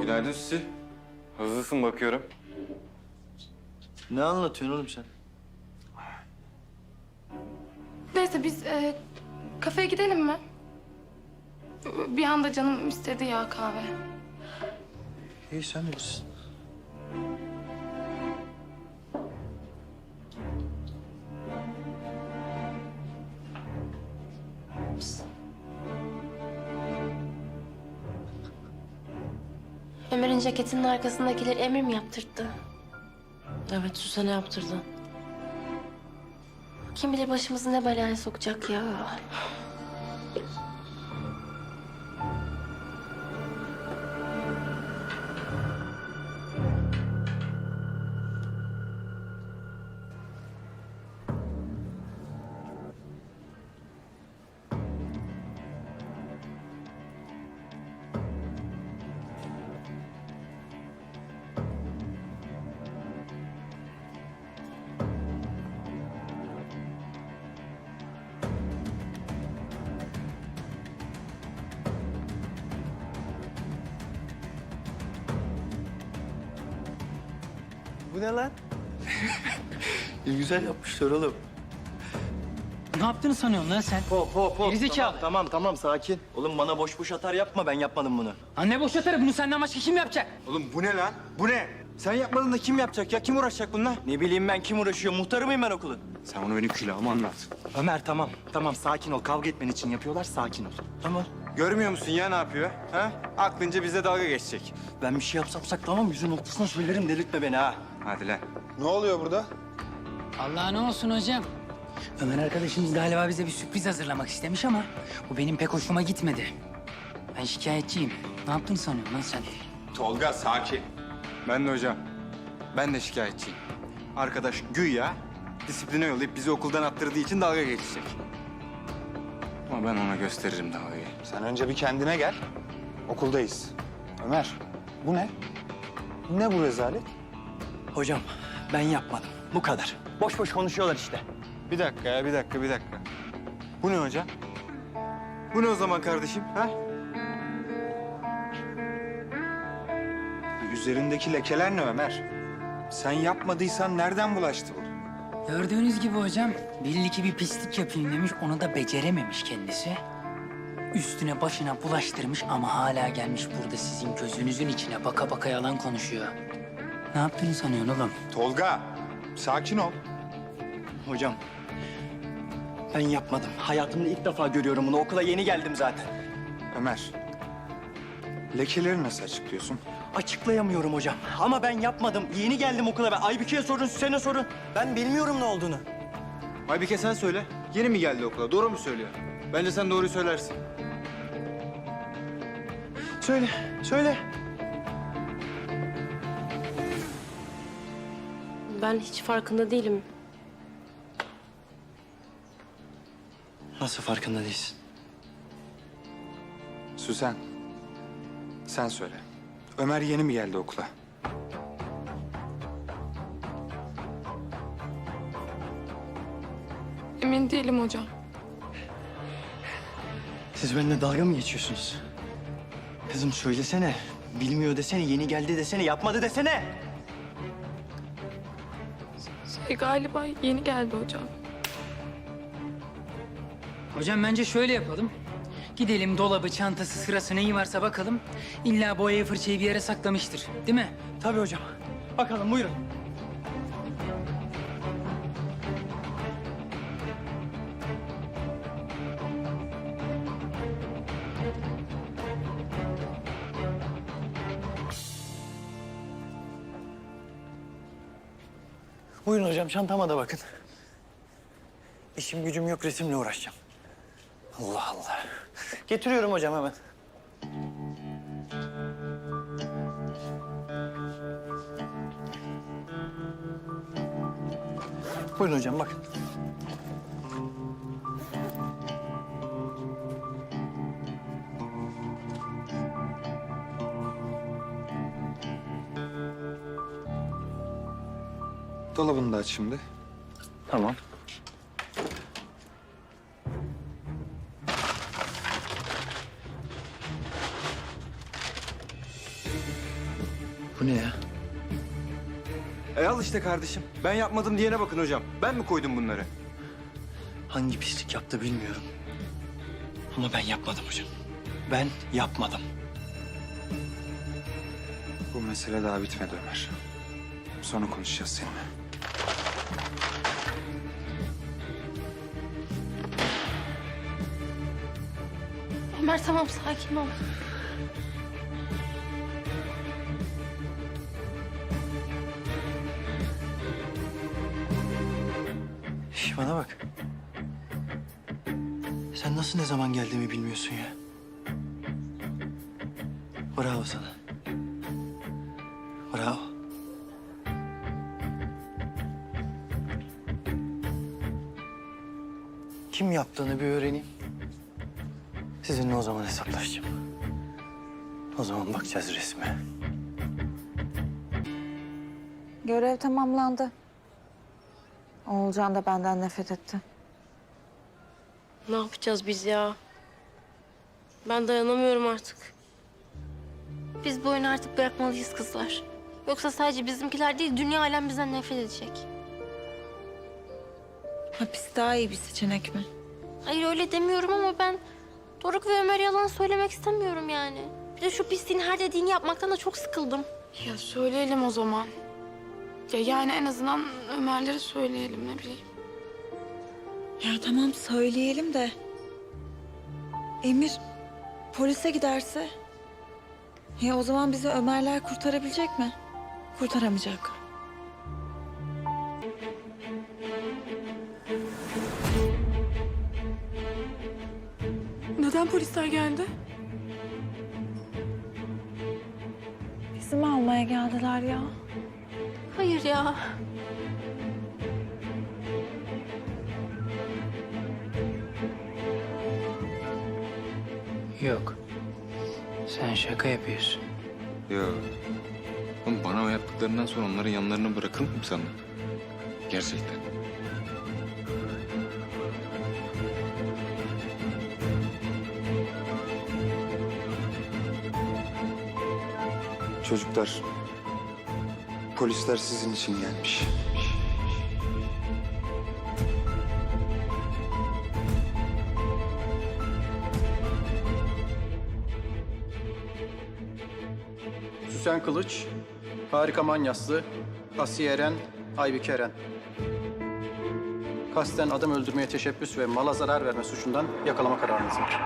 Günaydın Süsi. Hızlısın bakıyorum. Ne anlatıyorsun oğlum sen? Neyse biz e, kafeye gidelim mi? Bir anda canım istedi ya kahve. İyi sen bilirsin. Ömer'in ceketinin arkasındakileri Emir mi yaptırdı? Evet Süsen'e yaptırdı. Kim bilir başımızı ne belaya sokacak ya. Bu ne lan? İyi güzel yapmışlar oğlum. Ne yaptığını sanıyorsun lan sen? Hop hop hop. Gerizekalı. Tamam, tamam tamam sakin. Oğlum bana boş boş atar yapma ben yapmadım bunu. Anne boş atarı bunu senden başka kim yapacak? Oğlum bu ne lan? Bu ne? Sen yapmadın da kim yapacak ya? Kim uğraşacak bununla? Ne bileyim ben kim uğraşıyor muhtarı mıyım ben okulun? Sen onu benim külahıma anlat. Ömer tamam tamam sakin ol kavga etmen için yapıyorlar sakin ol. Tamam. Görmüyor musun ya ne yapıyor? Ha? Aklınca bize dalga geçecek. Ben bir şey yapsam tamam yüzün ortasına söylerim delirtme beni ha. Hadi lan. Ne oluyor burada? Allah ne olsun hocam. Ömer arkadaşımız galiba bize bir sürpriz hazırlamak istemiş ama bu benim pek hoşuma gitmedi. Ben şikayetçiyim. Ne yaptığını sanıyorsun lan sen? Tolga sakin. Ben de hocam. Ben de şikayetçiyim. Arkadaş güya disipline yollayıp bizi okuldan attırdığı için dalga geçecek. Ama ben ona gösteririm dalgayı. Sen önce bir kendine gel. Okuldayız. Ömer, bu ne? Ne bu rezalet? Hocam ben yapmadım bu kadar. Boş boş konuşuyorlar işte. Bir dakika ya, bir dakika, bir dakika. Bu ne hocam? Bu ne o zaman kardeşim, ha? Üzerindeki lekeler ne Ömer? Sen yapmadıysan nereden bulaştı bu? Gördüğünüz gibi hocam belli ki bir pislik yapayım demiş onu da becerememiş kendisi. Üstüne başına bulaştırmış ama hala gelmiş burada sizin gözünüzün içine baka baka yalan konuşuyor. Ne yaptığını sanıyorsun oğlum? Tolga, sakin ol. Hocam ben yapmadım. Hayatımda ilk defa görüyorum bunu. Okula yeni geldim zaten. Ömer, lekeleri nasıl açıklıyorsun? Açıklayamıyorum hocam. Ama ben yapmadım. Yeni geldim okula. Ben Aybüke'ye sorun, Süsen'e sorun. Ben bilmiyorum ne olduğunu. Aybike sen söyle. Yeni mi geldi okula? Doğru mu söylüyor? Bence sen doğruyu söylersin. Söyle, söyle. Ben hiç farkında değilim. Nasıl farkında değilsin? Süsen, sen söyle. Ömer yeni mi geldi okula? Emin değilim hocam. Siz benimle dalga mı geçiyorsunuz? Kızım söylesene. Bilmiyor desene, yeni geldi desene, yapmadı desene. Şey, galiba yeni geldi hocam. Hocam bence şöyle yapalım. Gidelim dolabı, çantası, sırası neyi varsa bakalım. İlla boyayı, fırçayı bir yere saklamıştır. Değil mi? Tabii hocam. Bakalım buyurun. Buyurun hocam çantama da bakın. İşim gücüm yok resimle uğraşacağım. Allah Allah. Getiriyorum hocam hemen. Buyurun hocam bakın. Dolabını da aç şimdi. Tamam. Bu ne ya? E al işte kardeşim. Ben yapmadım diyene bakın hocam. Ben mi koydum bunları? Hangi pislik yaptı bilmiyorum. Ama ben yapmadım hocam. Ben yapmadım. Bu mesele daha bitmedi Ömer. Sonra konuşacağız seninle. Ömer tamam sakin ol. Şş, bana bak. Sen nasıl ne zaman geldiğimi bilmiyorsun ya. Bravo sana. Bravo. Kim yaptığını bir öğreneyim. Sizinle o zaman hesaplaşacağım. O zaman bakacağız resme. Görev tamamlandı. Oğulcan da benden nefret etti. Ne yapacağız biz ya? Ben dayanamıyorum artık. Biz bu oyunu artık bırakmalıyız kızlar. Yoksa sadece bizimkiler değil, dünya alem bizden nefret edecek. Hapis daha iyi bir seçenek mi? Hayır öyle demiyorum ama ben Doruk ve Ömer yalan söylemek istemiyorum yani. Bir de şu pisliğin her dediğini yapmaktan da çok sıkıldım. Ya söyleyelim o zaman. Ya yani en azından Ömer'lere söyleyelim ne bileyim. Ya tamam söyleyelim de. Emir polise giderse? Ya o zaman bizi Ömerler kurtarabilecek mi? Kurtaramayacak. Neden polisler geldi? Bizi mi almaya geldiler ya? Hayır ya. Yok. Sen şaka yapıyorsun. Ya. Oğlum bana o yaptıklarından sonra onların yanlarına bırakır mıyım sandın? Gerçekten. Çocuklar, polisler sizin için gelmiş. Süsen Kılıç, Harika Manyaslı, Asiye Eren, Aybike Eren. Kasten adam öldürmeye teşebbüs ve mala zarar verme suçundan yakalama kararınız var.